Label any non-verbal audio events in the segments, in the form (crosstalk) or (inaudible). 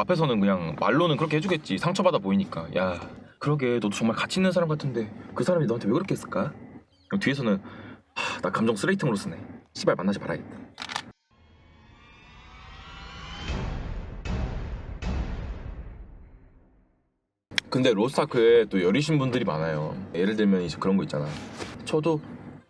앞에서는 그냥 말로는 그렇게 해주겠지. 상처받아 보이니까. 야 그러게. 너도 정말 가치 있는 사람 같은데 그 사람이 너한테 왜 그렇게 했을까? 뒤에서는 하, 나 감정 쓰레기통으로 쓰네. 시발 만나지 말아야겠다. 근데 로스타크에 또 여리신 분들이 많아요. 예를 들면 이제 그런 거 있잖아. 저도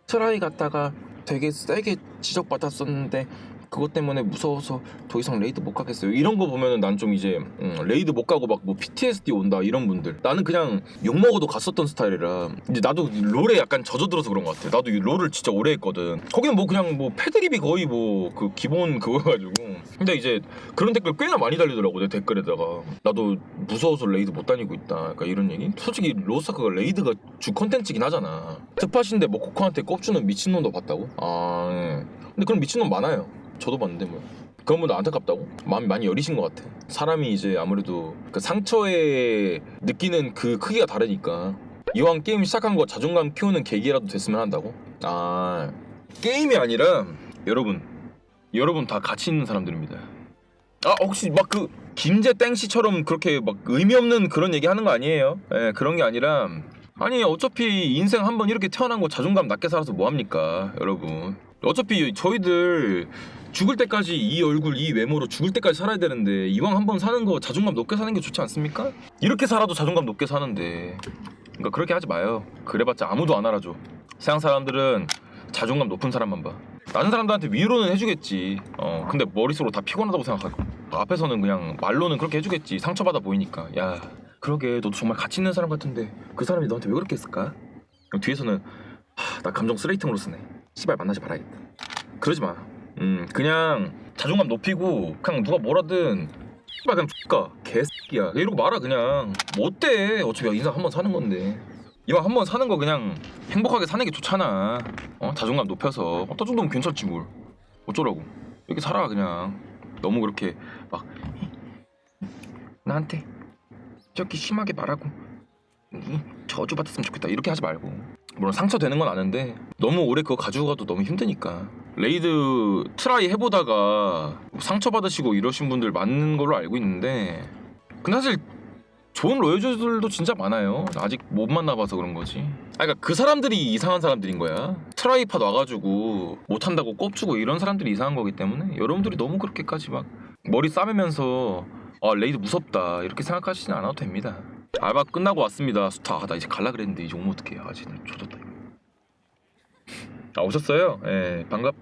트라이 갔다가 되게 세게 지적받았었는데 그것 때문에 무서워서 더 이상 레이드 못 가겠어요. 이런 거 보면은 난 좀 이제 음, 레이드 못 가고 막 뭐 PTSD 온다 이런 분들. 나는 그냥 욕 먹어도 갔었던 스타일이라 이제 나도 롤에 약간 젖어들어서 그런 것 같아. 나도 이 롤을 진짜 오래 했거든. 거기는 뭐 그냥 뭐 패드립이 거의 뭐 그 기본 (laughs) 그거가지고. 근데 이제 그런 댓글 꽤나 많이 달리더라고 내 댓글에다가 나도 무서워서 레이드 못 다니고 있다. 그러니까 이런 얘기. 솔직히 로스타크가 레이드가 주 컨텐츠긴 하잖아. 특파신데 뭐 코코한테 꼽주는 미친놈도 봤다고? 아, 예. 근데 그런 미친놈 많아요. 저도 봤는데 뭐. 그런 분도 안타깝다고? 마음이 많이 여리신 것 같아. 사람이 이제 아무래도 그 상처에 느끼는 그 크기가 다르니까. 이왕 게임 시작한 거 자존감 키우는 계기라도 됐으면 한다고? 아, 게임이 아니라 여러분, 여러분 다 가치 있는 사람들입니다. 아, 혹시 막 그 김재 땡씨처럼 그렇게 막 의미 없는 그런 얘기 하는 거 아니에요? 예, 그런 게 아니라 아니 어차피 인생 한번 이렇게 태어난 거 자존감 낮게 살아서 뭐 합니까, 여러분? 어차피 저희들 죽을 때까지 이 얼굴 이 외모로 죽을 때까지 살아야 되는데 이왕 한번 사는 거 자존감 높게 사는 게 좋지 않습니까? 이렇게 살아도 자존감 높게 사는데 그러니까 그렇게 하지 마요. 그래봤자 아무도 안 알아줘. 세상 사람들은 자존감 높은 사람만 봐. 다른 사람들한테 위로는 해주겠지. 어 근데 머릿속으로 다 피곤하다고 생각하고 앞에서는 그냥 말로는 그렇게 해주겠지. 상처받아 보이니까 야 그러게 너도 정말 가치 있는 사람 같은데 그 사람이 너한테 왜 그렇게 했을까? 뒤에서는 하, 나 감정 쓰레기통으로 쓰네. 시발 만나지 말아야겠다. 그러지 마. 음 그냥 자존감 높이고 그냥 누가 뭐라든 씨발 그냥 X가 개새끼야. 이러고 말아 그냥. 뭐 어때? 어차피 인생 한 번 사는 건데. 이왕 한 번 사는 거 그냥 행복하게 사는 게 좋잖아. 어? 자존감 높여서. 어떤 정도면 괜찮지 뭘. 어쩌라고. 이렇게 살아 그냥. 너무 그렇게 막 나한테 저렇게 심하게 말하고 이, 저주 받았으면 좋겠다. 이렇게 하지 말고. 물론 상처되는 건 아는데 너무 오래 그거 가지고 가도 너무 힘드니까 레이드 트라이 해보다가 상처받으시고 이러신 분들 많은 걸로 알고 있는데 근데 사실 좋은 로열즈들도 진짜 많아요. 아직 못 만나봐서 그런 거지. 아 그러니까 그 사람들이 이상한 사람들인 거야. 트라이팟 와가지고 못한다고 꼽주고 이런 사람들이 이상한 거기 때문에 여러분들이 너무 그렇게까지 막 머리 싸매면서 아 레이드 무섭다 이렇게 생각하시진 않아도 됩니다. 알바 끝나고 왔습니다. 수타 아, 나 이제 갈라 그랬는데 이제 오면 어떡해 아 진짜 이거 아 오셨어요? 예 반갑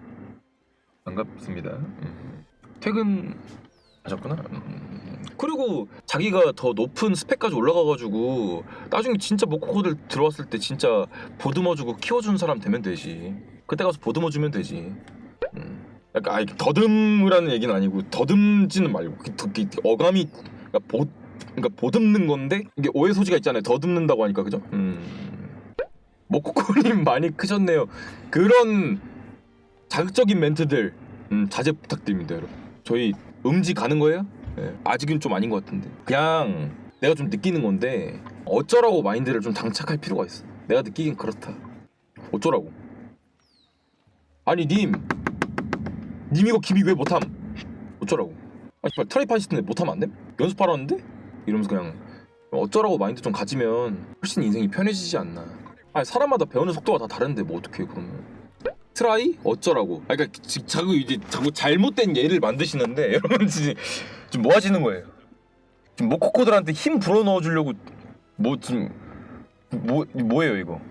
반갑습니다 음. 퇴근 하셨구나 음. 그리고 자기가 더 높은 스펙까지 올라가가지고 나중에 진짜 모코코들 들어왔을 때 진짜 보듬어주고 키워준 사람 되면 되지 그때 가서 보듬어주면 되지 음. 약간 아니 더듬으라는 얘기는 아니고 더듬지는 말고 그, 그, 그 어감이 그러니까 보 그러니까 보듬는 건데 이게 오해 소지가 있잖아요 더듬는다고 하니까 그죠? 음. 모코코님 (laughs) 많이 크셨네요. 그런 자극적인 멘트들 음, 자제 부탁드립니다 여러분. 저희 음지 가는 거예요? 예, 아직은 좀 아닌 것 같은데. 그냥 내가 좀 느끼는 건데 어쩌라고 마인드를 좀 장착할 필요가 있어. 내가 느끼긴 그렇다. 어쩌라고? 아니 님. 님 이거 기미 왜 못함? 어쩌라고? 아니 정말 트라이프 하시는데 못하면 안 돼? 연습하러 왔는데? 이러면서 그냥 어쩌라고 마인드 좀 가지면 훨씬 인생이 편해지지 않나 아니 사람마다 배우는 속도가 다 다른데 뭐 어떡해 그러면 트라이? 어쩌라고. 아 그러니까 지- 자꾸 이제 자꾸 잘못된 예를 만드시는데 (laughs) 여러분 지금 지금 뭐 하시는 거예요? 지금 모코코들한테 힘 불어 넣어 주려고 뭐 지금 뭐 뭐예요 이거